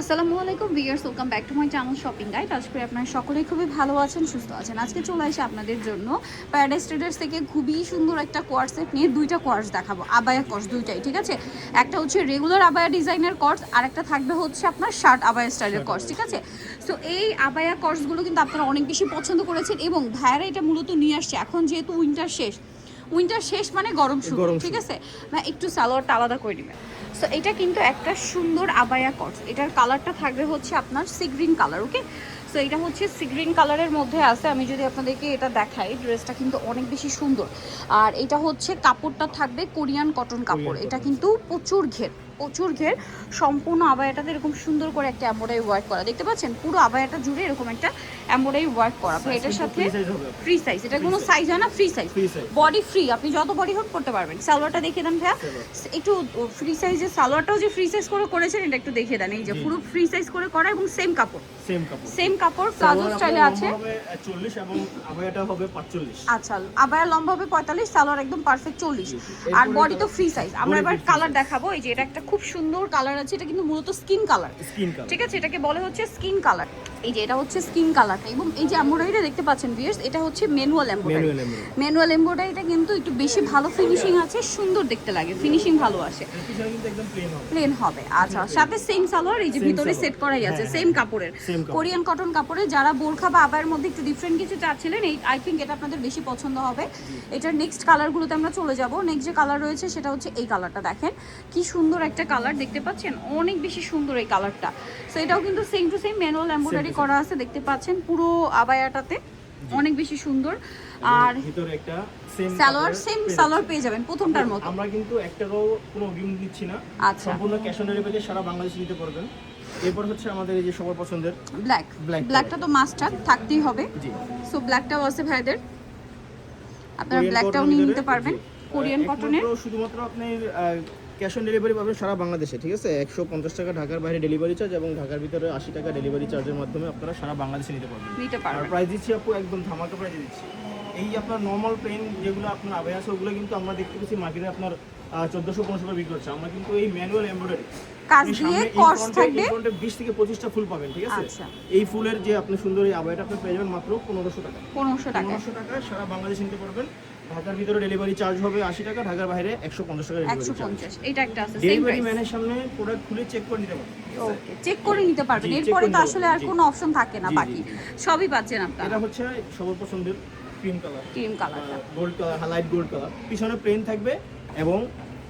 আসসালামু আলাইকুম viewers welcome back to my channel shopping guide আজকে আপনারা সকলেই খুবই ভালো আছেন, সুস্থ আছেন। আজকে চলে আসে আপনাদের জন্য প্যারাডাইস ট্রেডার্স থেকে খুবই সুন্দর একটা কোয়ার সেট নিয়ে দুইটা কোয়ার্স দেখাবো, আবায়া কর্স দুইটাই, ঠিক আছে? একটা হচ্ছে রেগুলার আবায়া ডিজাইনের কর্স আর একটা থাকবে হচ্ছে আপনার শার্ট আবায়া স্টাইলের কর্স ঠিক আছে? তো এই আবায়া কর্সগুলো কিন্তু আপনারা অনেক বেশি পছন্দ করেছেন এবং ভাইয়ারা এটা মূলত নিয়ে আসছে। এখন যেহেতু উইন্টার শেষ উইন্টার শেষ মানে গরম শুরু ঠিক আছে? না একটু সালোয়ারটা আলাদা করে দিবেন সো এটা কিন্তু একটা সুন্দর আবায়া কটস এটার কালারটা থাকবে হচ্ছে আপনার sea green colour okay so এটা হচ্ছে সি গ্রিন কালারের মধ্যে আছে। আমি যদি আপনাদেরকে এটা দেখাই ড্রেসটা কিন্তু অনেক বেশি সুন্দর। আর এটা হচ্ছে কাপড়টা থাকবে কোরিয়ান কটন কাপড়। এটা কিন্তু প্রচুর ঘের। প্রচুর ঘের। সম্পূর্ণ আবায়াটাতে এরকম সুন্দর করে একটা এমব্রয়ডারি ওয়ার্ক করা। দেখতে পাচ্ছেন? পুরো আবায়াটা জুড়ে এরকম একটা এমব্রয়ডারি ওয়ার্ক করা। এটার সাথে ফ্রি সাইজ এটা কোনো সাইজ হয় না ফ্রি সাইজ বডি ফ্রি আপনি যত বডি হোক করতে পারবেন। সালোয়ারটা দেখিয়ে দেন ভাইয়া। একটু ফ্রি সাইজের সালোয়ারটাও যে ফ্রি সাইজ করে করেছেন এটা একটু দেখিয়ে দেন। এই যে পুরো ফ্রি সাইজ করে করা এবং সেম কাপড়। সেম কাপড়। সেম কাপড় প্লাজো স্টাইলে আছে। হবে 40 এবং আবায়াটা হবে 45 আচ্ছা আবার লম্বা হবে পঁয়তাল্লিশ সালোয়ার একদম পারফেক্ট চল্লিশ। জি, জি। আর বডি তো ফ্রি সাইজ আমরা এবার কালার দেখাবো। এই যে এটা একটা খুব সুন্দর কালার আছে এটা কিন্তু মূলত স্কিন কালার স্কিন কালার ঠিক আছে? এটাকে বলে হচ্ছে স্কিন কালার এই যে এটা হচ্ছে স্কিন কালারটা। এবং এই যে এমব্রয়ডারিটা দেখতে পাচ্ছেন ভিউয়ার্স এটা হচ্ছে manual embroidery manual embroidery manual এমব্রয়ডারিটা কিন্তু একটু বেশি ভালো ফিনিশিং আছে সুন্দর দেখতে লাগে ফিনিশিং ভালো আসে। প্লেন হবে। আচ্ছা সাথে সেম সালোয়ার এই যে ভিতরে সেট করাই আছে হ্যাঁ, সেম কাপড়ের। কোরিয়ান কটন কাপড়ে যারা বোরখা বা আবার মধ্যে একটু ডিফারেন্ট কিছু চাচ্ছিলেন এই আই থিঙ্ক এটা আপনাদের বেশি পছন্দ হবে। এটার নেক্সট কালারগুলোতে আমরা চলে যাব। নেক্সট যে কালার রয়েছে সেটা হচ্ছে এই কালারটা দেখেন। কি সুন্দর একটা কালার দেখতে পাচ্ছেন? অনেক বেশি সুন্দর এই কালারটা সো এটাও কিন্তু same to same manual embroidery to করা আছে দেখতে পাচ্ছেন পুরো আবায়াটাতে। অনেক বেশি সুন্দর। আর ভিতরে একটা সেম সালোয়ার সেম সালোয়ার পেয়ে যাবেন প্রথমটার মতো। আমরা কিন্তু এক টাকাও কোনো অগ্রিম দিচ্ছি না। আচ্ছা। সম্পূর্ণ ক্যাশ অন ডেলিভারি সারা বাংলাদেশে নিতে পারবেন। এরপর হচ্ছে আমাদের এই যে সবার পছন্দের ব্ল্যাক ব্ল্যাকটা তো মাস্টার থাকতেই হবে। জি। সো ব্ল্যাকটাও আছে ভাইদের। আপনারা ব্ল্যাকটাও নিয়ে নিতে পারবেন। কোরিয়ান কটনের শুধুমাত্র আপনি ক্যাশ অন ডেলিভারি পাবেন সারা বাংলাদেশে ঠিক আছে? একশো পঞ্চাশ টাকা ঢাকার বাইরে ডেলিভারি চার্জ এবং ঢাকার ভিতরে আশি টাকা ডেলিভারি চার্জের মাধ্যমে আপনারা সারা বাংলাদেশে নিতে পারবেন। নিতে আর প্রাইস দিচ্ছি আপু একদম ধামাকা প্রাইসে দিচ্ছি। এই আপনার নর্মাল প্লেন যেগুলো আপনার আবে আছে ওগুলো কিন্তু আমরা দেখতে পাচ্ছি মার্কেটে আপনার চোদ্দোশো পনেরোশো টাকা বিক্রি হচ্ছে। আমরা কিন্তু এই ম্যানুয়াল এমব্রয়ডারি কাজ দিয়ে কস থাকবে? বিশ থেকে পঁচিশটা ফুল পাবেন ঠিক আছে? আচ্ছা। এই ফুলের যে আপনি সুন্দর এই আবাইটা আপনি পেয়ে যাবেন মাত্র পনেরোশো টাকা। পনেরোশো টাকা। পনেরোশো টাকা সারা বাংলাদেশে নিতে পারবেন। ঢাকার ভিতরে ডেলিভারি চার্জ হবে আশি টাকা ঢাকার বাইরে একশো পঞ্চাশ টাকা একশো ডেলিভারি চার্জ পঞ্চাশ এটা একটা আছে সেম ডেলিভারি ম্যানের সামনে প্রোডাক্ট খুলে চেক করে নিতে পারবেন। ওকে চেক করে নিতে পারবেন। এরপরে তো আসলে আর কোনো অপশন থাকে না বাকি। সবই পাচ্ছেন আপনারা। এটা হচ্ছে সবার পছন্দের ক্রিম কালার ক্রিম কালারটা gold colour light gold colour পিছনে প্লেন থাকবে এবং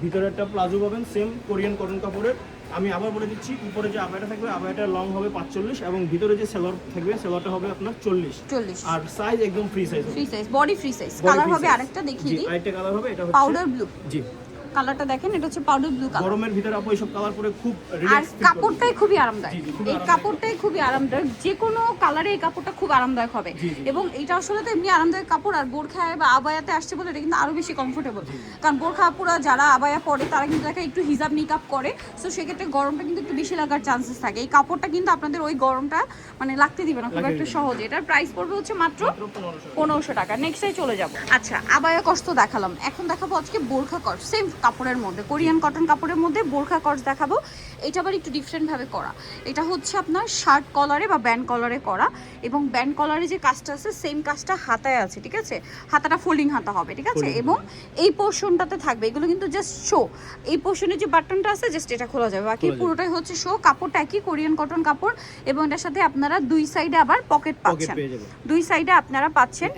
ভিতরে একটা প্লাজো পাবেন সেম কোরিয়ান কটন কাপড়ের। আমি আবার বলে দিচ্ছি উপরে যে আবাইটা থাকবে আবাইটা লং হবে পাঁচচল্লিশ এবং ভিতরে যে সেলর থাকবে সেলরটা হবে আপনার চল্লিশ। চল্লিশ। আর সাইজ একদম free size free size body free size colour হবে আরেকটা দেখিয়ে দিই। আরেকটা কালার হবে এটা হচ্ছে পাউডার ব্লু জি। কালারটা দেখেন এটা হচ্ছে পাউডার ব্লু কালার গরমের ভিতরে আপু এইসব কালার পরে খুব আর। কাপড়টাই খুবই আরামদায়ক। এই কাপড়টাই খুবই আরামদায়ক। যে কোনো কালারে এই কাপড়টা খুব আরামদায়ক হবে। এবং এটা আসলে তো এমনি আরামদায়ক কাপড় আর বোরখায় বা আবায়াতে আসছে বলে এটা কিন্তু আরও বেশি কমফোর্টেবল কারণ বোরখা আপুরা যারা আবায়া পরে তারা কিন্তু দেখে একটু হিজাব মেকআপ করে। সো সেক্ষেত্রে গরমটা কিন্তু একটু বেশি লাগার চান্সেস থাকে। এই কাপড়টা কিন্তু আপনাদের ওই গরমটা মানে লাগতে দিবে না খুব একটা সহজে। এটার প্রাইস পড়বে হচ্ছে মাত্র মাত্র 1500 টাকা। পনেরোশো টাকা। নেক্সটে চলে যাব। আচ্ছা আবায়া কষ্ট দেখালাম। এখন দেখাবো আজকে বোরখা কট সেম কাপড়ের মধ্যে কোরিয়ান কটন কাপড়ের মধ্যে বোরখা কট দেখাবো। এটা আবার একটু ডিফারেন্ট ভাবে করা। এটা হচ্ছে আপনার শার্ট কলারে বা ব্যান্ড কলারে করা এবং ব্যান্ড কলারে যে কাজটা আছে সেম কাজটা হাতায় আছে ঠিক আছে? হাতাটা ফোল্ডিং হাতা হবে ঠিক আছে? এবং এই পোর্শনটাতে থাকবে এগুলো কিন্তু জাস্ট শো এই পোর্শনে যে বাটনটা আছে জাস্ট এটা খোলা যাবে। বাকি পুরোটাই হচ্ছে শো কাপড়টা একই কোরিয়ান কটন কাপড় এবং এটার সাথে আপনারা দুই সাইডে আবার পকেট পাচ্ছেন। দুই সাইডে আপনারা পাচ্ছেন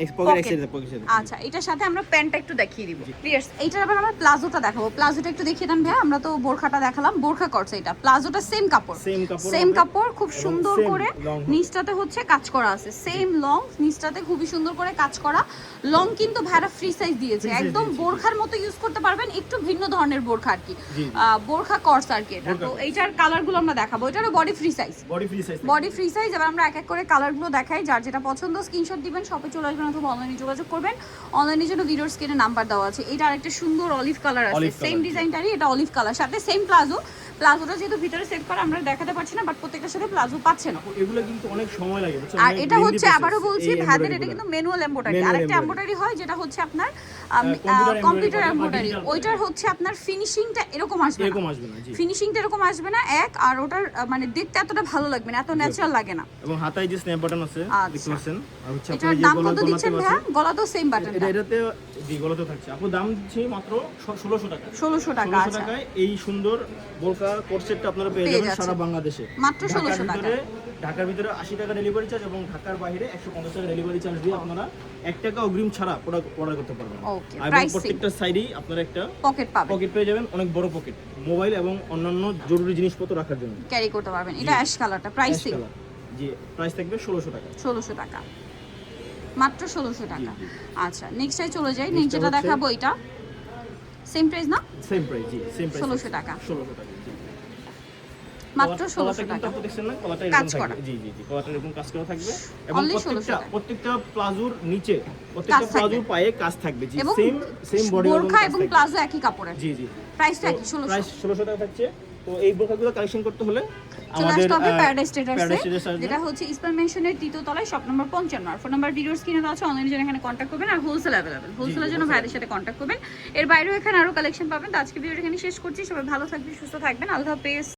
আচ্ছা এটার সাথে আমরা প্যান্টটা একটু দেখিয়ে দিব। প্লিয়ার্স এইটার আবার আমরা প্লাজোটা দেখাবো। প্লাজোটা একটু দেখিয়ে দেন ভাইয়া আমরা তো বোরখাটা দেখালাম। বোরখা করছে এটা। প্লাজোটা সেম কাপড়। সেম কাপড় খুব সুন্দর করে নিচটাতে হচ্ছে কাজ করা আছে। সেম লং নিচটাতে খুবই সুন্দর করে কাজ করা। লং কিন্তু ভাইরা ফ্রি সাইজ দিয়েছে। একদম বোরখার মতো ইউজ করতে পারবেন। একটু ভিন্ন ধরনের বোরখা আর কি। বোরখা কর্স আর কি এটা। তো। এইটার কালারগুলো আমরা দেখাবো। এটারও body free size body free size body free size এবার আমরা এক এক করে কালারগুলো দেখাই। যার যেটা পছন্দ স্ক্রিনশট দিবেন শপে চলে আসবেন অথবা অনলাইনে যোগাযোগ করবেন। অনলাইনের জন্য ভিডিওর স্ক্রিনে নাম্বার দেওয়া আছে। এটা আরেকটা সুন্দর অলিভ কালার আছে। সেম ডিজাইনটারই এটা অলিভ কালার সাথে সেম প্লাজো প্লাজোটা যেহেতু ভিতরে সেট করা আমরা দেখাতে পারছি না বাট প্রত্যেকটার সাথে প্লাজো পাচ্ছেন এগুলো কিন্তু অনেক সময় লাগে আর এটা হচ্ছে আবারও বলছি ভাদের এটা কিন্তু ম্যানুয়াল এমব্রয়ডারি আরেকটা এমব্রয়ডারি হয় যেটা হচ্ছে আপনার কম্পিউটার এমব্রয়ডারি ওইটার হচ্ছে আপনার ফিনিশিংটা এরকম আসবে এরকম আসবে না ফিনিশিংটা এরকম আসবে না এক আর ওটার মানে দেখতে এতটা ভালো লাগবে না এত ন্যাচারাল লাগে না। এবং হাতায় যে স্ন্যাপ বাটন আছে আচ্ছা। দেখতে পাচ্ছেন? আর হচ্ছে এটার আপনার দাম কত দিচ্ছেন আছে। ভাইয়া গলাতেও সেম বাটন এটাতে জি গলাতে থাকছে। আপু দাম দিচ্ছি মাত্র ষোলোশো টাকা। ষোলোশো টাকা ষোলোশো আচ্ছা। টাকায় এই সুন্দর বোরকা আপনারা পেয়ে যাবেন সারা বাংলাদেশে। মাত্র 1600 টাকা। ঢাকার ভিতরে আশি টাকা ডেলিভারি চার্জ এবং ঢাকার বাইরে একশো পঞ্চাশ টাকা ডেলিভারি চার্জ দিয়ে আপনারা এক টাকা অগ্রিম ছাড়া প্রোডাক্ট অর্ডার করতে পারবেন। আর প্রত্যেকটা সাইডেই আপনারা একটা পকেট পাবেন। পকেট পেয়ে যাবেন অনেক বড় পকেট মোবাইল এবং অন্যান্য জরুরি জিনিসপত্র রাখার জন্য। ক্যারি করতে পারবেন। এটা অ্যাশ কালারটা প্রাইস জি প্রাইস থাকবে ষোলোশো টাকা। ষোলোশো টাকা। মাত্র ষোলোশো টাকা। জি। আচ্ছা নেক্সটে চলে যাই। যেটা দেখাবো এটা। সেম প্রাইস না? সেম প্রাইস জি সেম প্রাইস 1600 টাকা। ষোলোশো টাকা। জি মাত্র কলার- ষোলোশো কলারটা কিন্তু টাকা। দেখছেন না? কলারটা এরকম থাকবে। জি জি জি কলারটা এরকম কাজ করা থাকবে। এবং 1600 প্রত্যেকটা টাকা। প্রত্যেকটা প্লাজোর নিচে প্রত্যেকটা প্লাজোর পায়ে কাজ থাকবে। জি এবং সেম সেম বডি বোরখা এবং প্লাজো একই কাপড়ের। জি জি। প্রাইসটা একই ষোলোশো। প্রাইস ষোলোশো টাকা থাকছে। তো এই বোরখাগুলো কালেকশন করতে হলে। যেটা হচ্ছে মেনশনের তৃতীয় তলায় শপ নম্বর পঞ্চান্ন। আর ফোন নাম্বার ভিডিওস কিনে দেওয়া আছে অনলাইনে জন্য এখানে কন্ট্যাক্ট করবেন আর হোলসেল অ্যাভেলেবেল হোলসেলের জন্য ভাইদের সাথে কন্ট্যাক্ট করবেন। এর বাইরেও এখানে আরও কালেকশন পাবেন। তো আজকে ভিডিওটা এখানে শেষ করছি। সবাই ভালো থাকবেন সুস্থ থাকবেন। আল্লাহ হাফেজ।